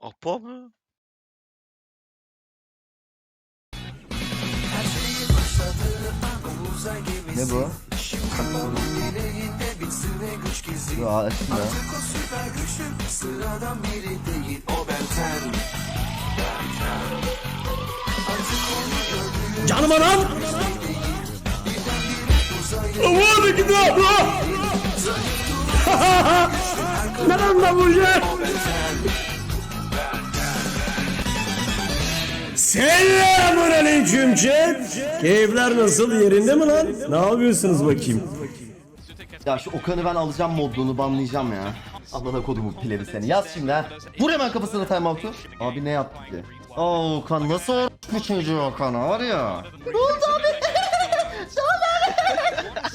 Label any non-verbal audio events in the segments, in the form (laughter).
Apa mı? Ne bu? Bu aslında. Canım anam! Aman gidiyor! Neden de bu şey? Selamun aleyküm chat. Keyifler nasıl yerinde mi lan? Ne yapıyorsunuz bakayım? Ya şu Okan'ı ben alacağım modluğunu banlayacağım ya. Amına kodumu pileri seni. Yaz şimdi ha. Vur hemen kafasına timeout'u. Abi ne yaptı ki? Aa Okan nasıl bu çocuğu Okan'a var ya. Ne oldu abi? (laughs)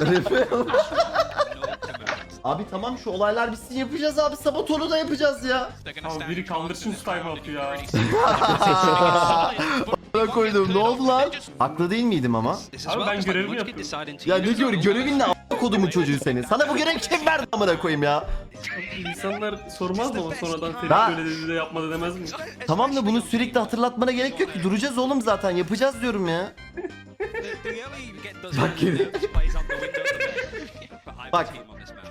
Abi tamam şu olaylar bitsin yapacağız abi. Sabotajı da yapacağız ya. Abi biri kaldırsın şu time up'ı ya. (laughs) Bana koydum ne oldu lan? Haklı değil miydim ama? Abi ben görevimi yapıyorum. Ya ne diyor görevin ne a** kodumun çocuğu senin? Sana bu görev kim verdi amına koyayım ya? İnsanlar sormaz mı sonradan Ferit Ben- böyle dedi de yapmadı demez mi? Tamam da bunu sürekli hatırlatmana gerek yok ki. Duracağız oğlum zaten. Yapacağız diyorum ya. Bak geri. Bak.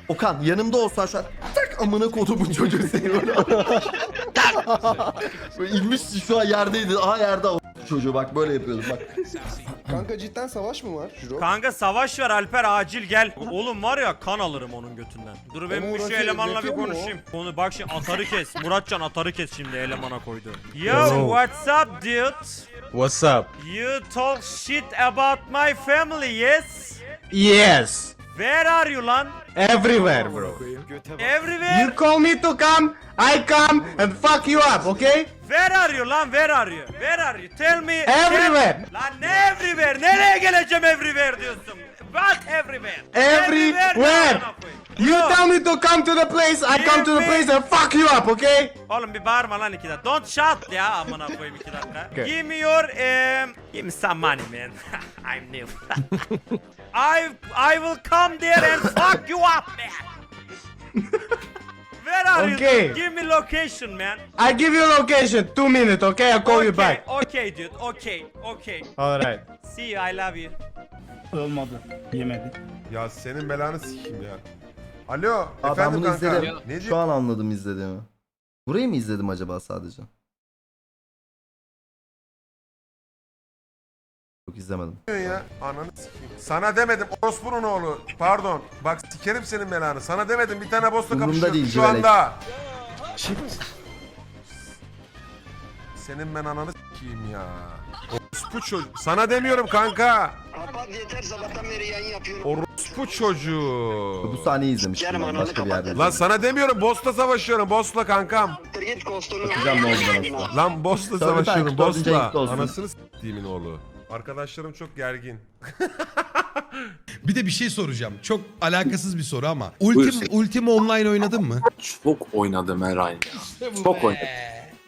Okan yanımda olsan şu an tak amına kodumun çocuğu seni böyle. (laughs) böyle inmiş şu an yerdeydi. Aha yerde o çocuğu bak böyle yapıyordum bak. Kanka cidden savaş mı var? Juro? Kanka savaş var Alper acil gel. Oğlum var ya kan alırım onun götünden. Dur ben Ama bir şu rakip- elemanla bir o? konuşayım. Onu bak şimdi atarı kes. (laughs) Muratcan atarı kes şimdi elemana koydu. Yo what's up dude? What's up? You talk shit about my family yes? Yes. Where are you lan? Everywhere bro. Everywhere. You call me to come, I come and fuck you up, okay? Where are you lan? Where are you? Where are you? Tell me. Everywhere. Lan ne everywhere? Nereye geleceğim everywhere diyorsun? What everywhere? Everywhere. You tell me to come to the place, I come to the place and fuck you up, okay? Oğlum bir bağırma lan iki dakika. Don't shout ya amına koyayım iki dakika. Okay. Give me your um, give me some money man. (laughs) I'm new. (laughs) I I will come there and fuck you up man. Where are Okay. you? Give me location man. I give you location, two minutes, okay? I'll call you okay, back. Okay dude. Okay. Okay. Alright. See you. I love you. Olmadı. Yemedi. Ya senin belanı sikeyim ya. Alo, Abi ben efendim bunu kanka. izledim. Ne Şu an anladım izlediğimi. Burayı mı izledim acaba sadece? Yok izlemedim. ya? Ananı sikeyim. Sana demedim orospunun oğlu. Pardon. Bak sikerim senin belanı. Sana demedim bir tane boss'la Umurumda kapışıyor değil, şu Cüvelek. anda. Senin ben ananı sikeyim ya. Orospu çocuk. Sana demiyorum kanka. Kapat yeter sabahtan beri yayın yapıyorum. Orospu çocuğu. Bu sahneyi izlemiştim Sikerim ben ananı başka bir kapat. yerde. Lan sana demiyorum boss'la savaşıyorum boss'la kankam. Git kostümü. Bakacağım ne oldu bana. Lan boss'la Tabii savaşıyorum belki dördüncü olsun. Anasını s**tiğimin oğlu. Arkadaşlarım çok gergin. (laughs) Bir de bir şey soracağım. Çok alakasız bir soru ama. Ultim, Ultima Online oynadın mı? Çok oynadım her ay ya. Çok oynadım.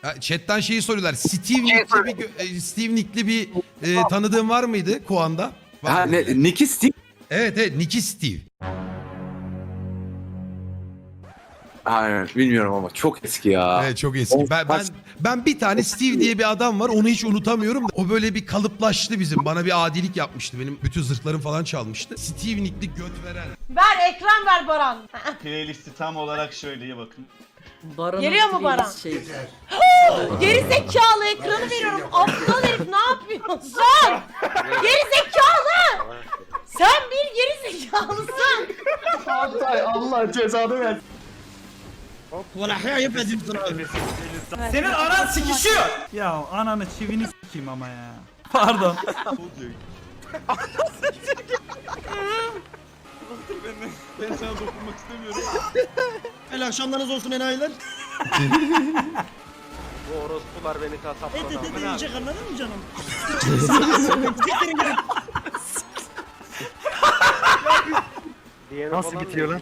Ha, Chat'ten şeyi soruyorlar. Steve Nick'li bir, gö- e, Steve Nick'li bir e, tanıdığın var mıydı Kuan'da? Var Ha, ne, Nicky Steve. Evet evet Nicky Steve. Aynen bilmiyorum ama çok eski ya. Evet çok eski. Ben, ben, ben bir tane Steve diye bir adam var. Onu hiç unutamıyorum. da. O böyle bir kalıplaştı bizim. Bana bir adilik yapmıştı. Benim bütün zırhlarım falan çalmıştı. Steve Nick'li göt veren. Ver ekran ver Baran. (laughs) Playlisti tam olarak şöyleye bakın. Geliyor mu Baran? Geri zekalı ekranı veriyorum. Aptal herif ne yapıyorsun? Geri zekalı. Sen bir geri zekalısın. Allah cezanı versin. Senin anan sikişiyor. Ya ananı çivini sikeyim ama ya. Pardon. Ben sana dokunmak istemiyorum. Helal akşamlarınız olsun enayiler. Bu orospular beni. Et et et yiyecek anladın mı canım? Nasıl bitiyor lan?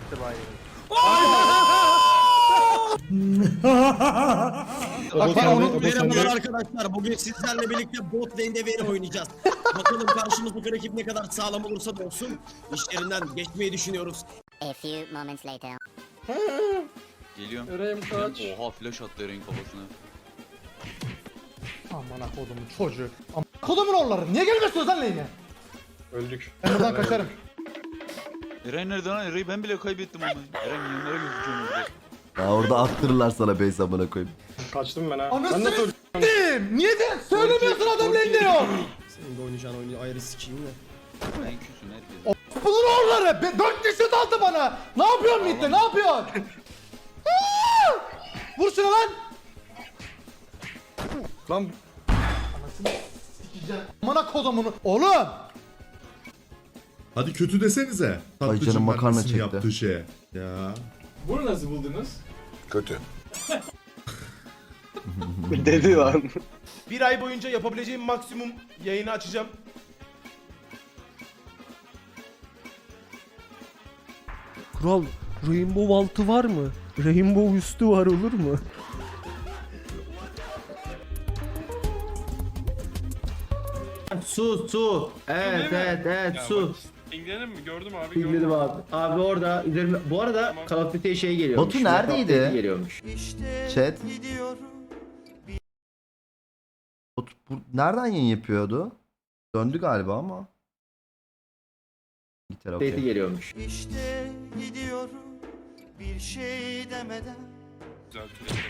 Merhabalar arkadaşlar. Bugün sizlerle birlikte bot lane'de veri oynayacağız. Bakalım karşımızdaki rakip ne kadar sağlam olursa da olsun işlerinden geçmeyi düşünüyoruz. A few moments later. Geliyorum. Oha flash attı Eren kafasına. Amına kodumun çocuğu. Amına kodumun oğulları. Niye gelmiyorsunuz lan lehine? Öldük. Ben buradan kaçarım. Eren nerede lan? Eren'i ben bile kaybettim ama. Eren yanlara gözüküyorum Ya orada attırırlar sana base amına koyayım. Kaçtım ben ha. Anasını s**tim. Niye de söylemiyorsun adam lehine yok. Senin de oynayacağın oyunu ayrı sikeyim de. Ben küsün herkes. Bunun oğulları. Be, dört kişi daldı bana. Ne yapıyorsun midde ne yapıyorsun? Aa! Vur şuna lan. Lan Amına kodumunu. Oğlum. Hadi kötü desenize. Tatlıcı canım, makarna annesinin çekti. yaptığı şeye. Ya. Bunu nasıl buldunuz? Kötü. (laughs) Dedi lan. Bir ay boyunca yapabileceğim maksimum yayını açacağım. Kral Rainbow altı var mı? Rainbow üstü var olur mu? Su su. Evet evet evet su. İngilizce mi? Gördüm abi Bildim abi. Abi orada üzerime bu arada Call of Duty'ye şey geliyor. Batu neredeydi? geliyormuş. Chat. Bu, bu- nereden yayın yapıyordu? Döndü galiba ama. Gitar okey. geliyormuş. Güzel türevleri.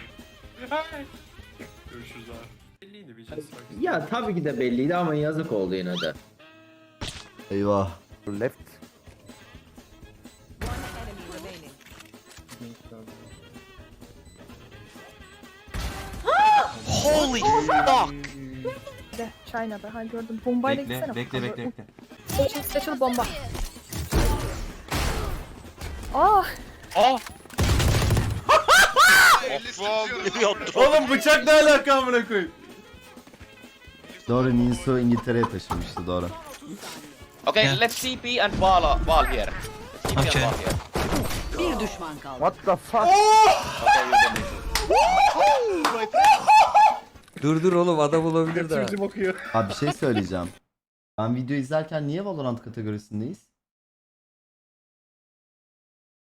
(laughs) Görüşürüz abi. Belliydi bir cins bak. Ya tabii ki de belliydi ama yazık oldu yine de. Eyvah. Left. Holy fuck! China'da ha gördüm. Bombayla gitsene. bekle bekle bekle. Special, special bomba. Ah! Oh! Oğlum bıçak ne alaka amına koyayım? Doğru Ninsu İngiltere'ye taşınmıştı doğru. Okay, let's CP and wall, wall here. Let's CP and wall here. Bir düşman kaldı. What the fuck? Okay, you can Dur dur oğlum adam olabilir de. Hepsi bakıyor. Abi bir şey söyleyeceğim. Ben video izlerken niye Valorant kategorisindeyiz?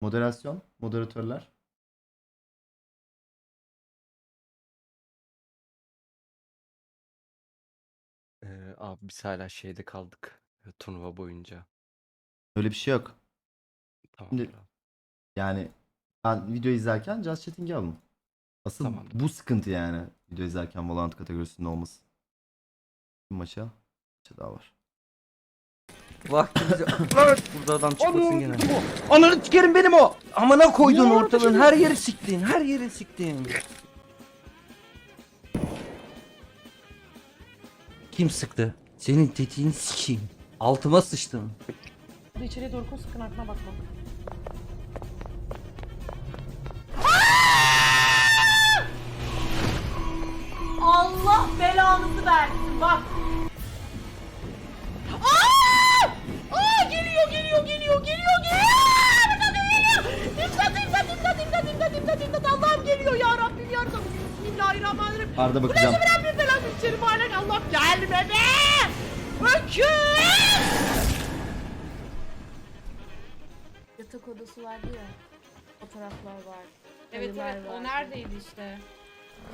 Moderasyon, moderatörler. abi biz hala şeyde kaldık. Turnuva boyunca. Öyle bir şey yok. Tamam. Şimdi- Yani ben video izlerken Just Chatting'i alın. Asıl Tamam. bu sıkıntı yani. Video izlerken Valorant kategorisinde olması. Bir maça, maça daha var. Vaktimizi... (coughs) Burada adam çıkmasın gene. Ananı sikerim benim o. Amına koydun ortalığın her yeri siktin. Her yeri siktin. Kim sıktı? Senin tetiğini sikeyim. Altıma sıçtın. İçeriye doğru koş sakın arkana bakma. Allah belanızı versin bak. Aa! Aa geliyor geliyor geliyor geliyor geliyor. Burada geliyor. İmdat imdat imdat imdat imdat imdat imdat Allah'ım geliyor ya Rabbim yardım. Bismillahirrahmanirrahim. Arda Bu bakacağım. nasıl bir belanı içerim hala Allah gelme be. Öküz. Yatak odası vardı ya. Fotoğraflar var. Evet sayılar evet o neredeydi işte.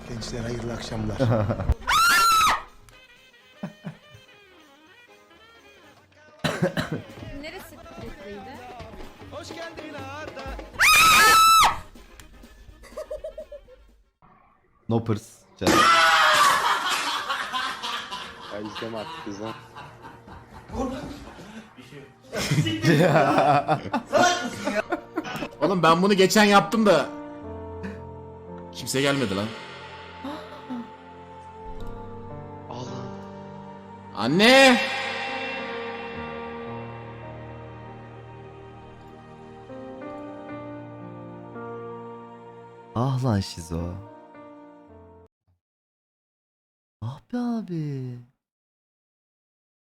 Gençler hayırlı akşamlar. (laughs) Neresi kilitliydi? Noppers. Chat. Ben izleme artık izlem. (laughs) Oğlum ben bunu geçen yaptım da. Kimse gelmedi lan. Anne! Ah lan Şizo.